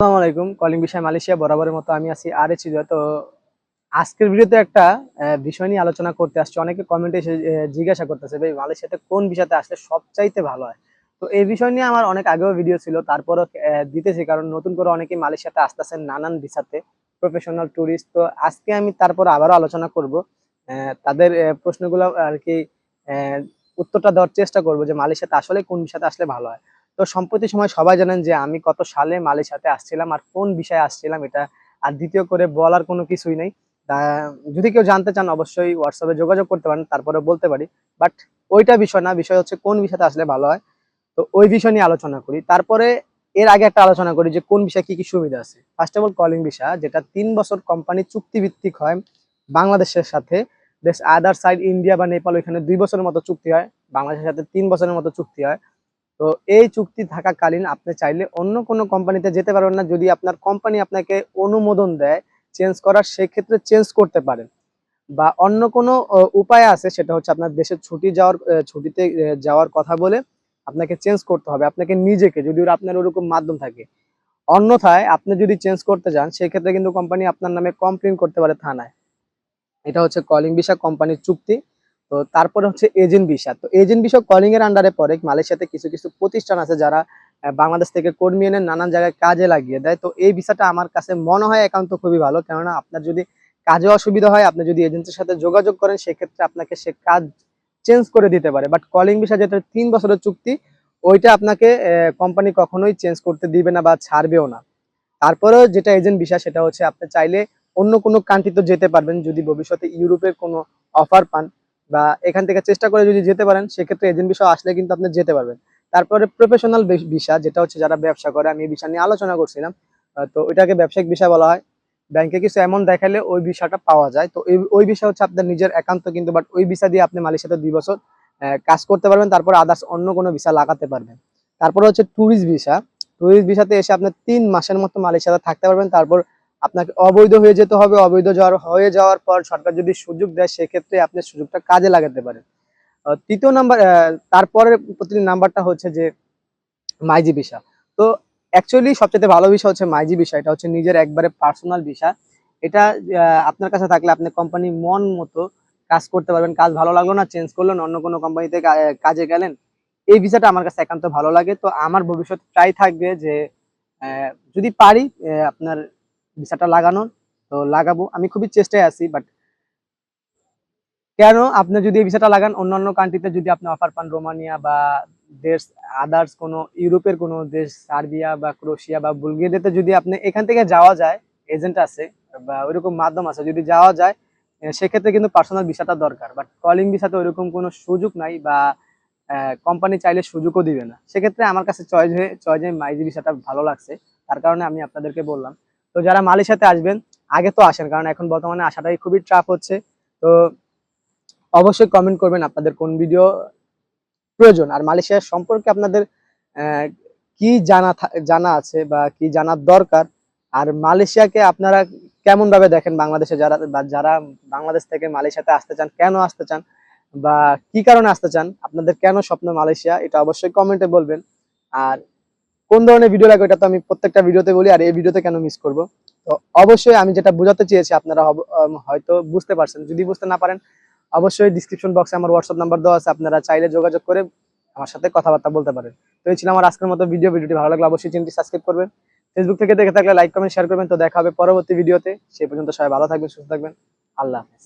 আসসালামু আলাইকুম। কলিং বিষয় মালয়েশিয়া বরাবরের মতো আমি আছি আর এইচ তো আজকের ভিডিওতে একটা বিষয় নিয়ে আলোচনা করতে আসছি। অনেকে কমেন্টে এসে জিজ্ঞাসা করতেছে, ভাই, মালয়েশিয়াতে কোন বিষয়তে আসলে সবচাইতে ভালো হয়? তো এই বিষয় নিয়ে আমার অনেক আগেও ভিডিও ছিল, তারপরও দিতেছি। কারণ নতুন করে অনেকেই মালয়েশিয়াতে আসতেছে নানান ভিসাতে প্রফেশনাল ট্যুরিস্ট তো আজকে আমি তারপর আবারও আলোচনা করব তাদের প্রশ্নগুলো আর কি উত্তরটা দেওয়ার চেষ্টা করব যে মালয়েশিয়াতে আসলে কোন বিষয়তে আসলে ভালো হয়। তো সম্প্রতি সময় সবাই জানেন যে আমি কত সালে মালয়েশিয়াতে আসছিলাম আর কোন বিষয়ে আসছিলাম এটা আর দ্বিতীয় করে বলার কোনো কিছুই নেই। যদি কেউ জানতে চান অবশ্যই হোয়াটসঅ্যাপে যোগাযোগ করতে পারেন, তারপরে বলতে পারি। বাট ওইটা বিষয় না, বিষয় হচ্ছে কোন বিষয়তে আসলে ভালো হয়। তো ওই বিষয় নিয়ে আলোচনা করি। তারপরে এর আগে একটা আলোচনা করি যে কোন বিষয়ে কি কি সুবিধা আছে। First of all calling visa যেটা তিন বছর কোম্পানি চুক্তিভিত্তিক হয় বাংলাদেশের সাথে। দেশ আদার সাইড ইন্ডিয়া বা নেপাল ওইখানে দুই বছরের মতো চুক্তি হয়। বাংলাদেশের সাথে তিন বছরের মতো চুক্তি হয়। তো এই চুক্তি থাকাকালীন আপনি চাইলে অন্য কোনো কোম্পানিতে যেতে পারবেন না। যদি আপনার কোম্পানি আপনাকে অনুমোদন দেয় চেঞ্জ করার, সেক্ষেত্রে চেঞ্জ করতে পারেন। বা অন্য কোনো উপায় আছে, সেটা হচ্ছে আপনার দেশের ছুটি যাওয়ার ছুটিতে যাওয়ার কথা বলে আপনাকে চেঞ্জ করতে হবে। আপনাকে নিজেকে যদি আপনার ওরকম মাধ্যম থাকে। অন্যথায় আপনি যদি চেঞ্জ করতে যান, সেক্ষেত্রে কিন্তু কোম্পানি আপনার নামে কমপ্লেন করতে পারে থানায়। এটা হচ্ছে কলিং ভিসা কোম্পানির চুক্তি। তো তারপরে হচ্ছে এজেন্ট ভিসা। তো এজেন্ট ভিসা কলিং এর আন্ডারে পড়ে মালয়েশিয়াতে কিছু কিছু প্রতিষ্ঠান আছে যারা বাংলাদেশ থেকে কর্মী এনে নানান জায়গায় কাজে লাগিয়ে দেয়। তো এই ভিসাটা আমার কাছে মনে হয় একান্ত খুবই ভালো। কেননা আপনার যদি কাজে অসুবিধা হয়, আপনি যদি এজেন্টের সাথে যোগাযোগ করেন, সেক্ষেত্রে আপনাকে সে কাজ চেঞ্জ করে দিতে পারে। বাট কলিং ভিসা যেটা তিন বছরের চুক্তি, ওইটা আপনাকে কোম্পানি কখনোই চেঞ্জ করতে দিবে না বা ছাড়বেও না। তারপরেও যেটা এজেন্ট ভিসা, সেটা হচ্ছে আপনি চাইলে অন্য কোনো কান্ট্রিতে যেতে পারবেন। যদি ভবিষ্যতে ইউরোপের কোনো অফার পান বা এখান থেকে চেষ্টা করে যদি যেতে পারেন, সেক্ষেত্রে এজেন্ট ভিসা আসলে কিন্তু আপনি যেতে পারবেন। তারপরে প্রফেশনাল ভিসা যেটা হচ্ছে যারা ব্যবসা করে, আমি এই বিষয় নিয়ে আলোচনা করছিলাম। তো ওইটাকে ব্যবসায়িক বিষয় বলা হয়। ব্যাংকে কিছু এমন দেখালে ওই বিষয়টা পাওয়া যায়। তো ওই বিষয় হচ্ছে আপনার নিজের একান্ত কিন্তু বাট ওই ভিসা দিয়ে আপনি মালয়েশিয়াতে দুই বছর কাজ করতে পারবেন। তারপর আদার্স অন্য কোনো ভিসা লাগাতে পারবেন। তারপর হচ্ছে ট্যুরিস্ট ভিসা ট্যুরিস্ট ভিসাতে এসে আপনি তিন মাসের মতো মালয়েশিয়াতে থাকতে পারবেন। তারপর আপনাকে অবৈধ হয়ে যেতে হবে, অবৈধ যাওয়ার হয়ে যাওয়ার পর সরকার যদি সুযোগ দেয়, সেক্ষেত্রে আপনি সুযোগটা কাজে লাগাতে পারেন। তৃতীয় নাম্বার তারপরের প্রতিটি নাম্বারটা হচ্ছে যে মাইজি ভিসা। তো অ্যাকচুয়ালি সবচেয়ে ভালো বিষয় হচ্ছে মাইজি ভিসা, এটা হচ্ছে নিজের একবারে পার্সোনাল ভিসা। এটা আপনার কাছে থাকলে আপনি কোম্পানি মন মতো কাজ করতে পারবেন, কাজ ভালো লাগল না চেঞ্জ করলেন, অন্য কোনো কোম্পানিতে কাজে গেলেন, এই ভিসাটা আমার কাছে একান্ত ভালো লাগে। তো আমার ভবিষ্যৎ ট্রাই থাকবে যে যদি পারি আপনার ভিসাটা লাগানোর। তো লাগাবো। আমি খুবই চেষ্টায় আছি বাট কেন আপনি যদি এই ভিসাটা লাগান, অন্যান্য কান্ট্রিতে যদি আপনি অফার পান, রোমানিয়া বা দেশ আদার্স কোনো, ইউরোপের কোনো দেশ, সার্বিয়া বা ক্রোশিয়া বা বুলগেরিয়াতে যদি আপনি এখান থেকে যাওয়া যায় এজেন্ট আছে বা ওইরকম মাধ্যম আছে, যদি যাওয়া যায় সেক্ষেত্রে কিন্তু পার্সোনাল ভিসাটা দরকার। বাট কলিং ভিসাতে ওইরকম কোনো সুযোগ নাই বা কোম্পানি চাইলে সুযোগও দিবে না। সেক্ষেত্রে আমার কাছে চয়েস হয়ে চয়েস হয়ে মাইজি ভিসাটা ভালো লাগছে, তার কারণে আমি আপনাদেরকে বললাম। তো যারা মালয়েশিয়াতে আসবেন, আগে তো আসেন, কারণ এখন বর্তমানে আসাটাই খুবই ট্রাফ হচ্ছে। তো অবশ্যই কমেন্ট করবেন আপনাদের কোন ভিডিও প্রয়োজন। আর মালয়েশিয়া সম্পর্কে আপনাদের কি জানা জানা আছে বা কি জানার দরকার? আর মালয়েশিয়াকে আপনারা কেমন ভাবে দেখেন বাংলাদেশে? যারা যারা বাংলাদেশ থেকে মালয়েশিয়াতে আসতে চান, কেন আসতে চান? বা কি কারণে আসতে চান? আপনাদের কেন স্বপ্ন মালয়েশিয়া? এটা অবশ্যই কমেন্টে বলবেন। আর কোন ধরনের ভিডিও লাগে এটা তো আমি প্রত্যেকটা ভিডিওতে বলি, আর এই ভিডিওতে কেন মিস করব? তো অবশ্যই আমি যেটা বোঝাতে চেয়েছি, আপনারা হয়তো বুঝতে পারছেন। যদি বুঝতে না পারেন, অবশ্যই ডিসক্রিপশন বক্সে আমার হোয়াটসঅ্যাপ নাম্বার দেওয়া আছে, আপনারা চাইলে যোগাযোগ করে আমার সাথে কথাবার্তা বলতে পারেন। তো এই ছিল আমার আজকের মতো ভিডিও ভিডিওটি ভালো লাগলে অবশ্যই চ্যানেলটি সাবস্ক্রাইব করবেন। ফেসবুক থেকে দেখে থাকলে লাইক কমেন্ট শেয়ার করবেন। তো দেখা হবে পরবর্তী ভিডিওতে সেই পর্যন্ত সবাই ভালো থাকবেন, সুস্থ থাকবেন। আল্লাহ হাফেজ।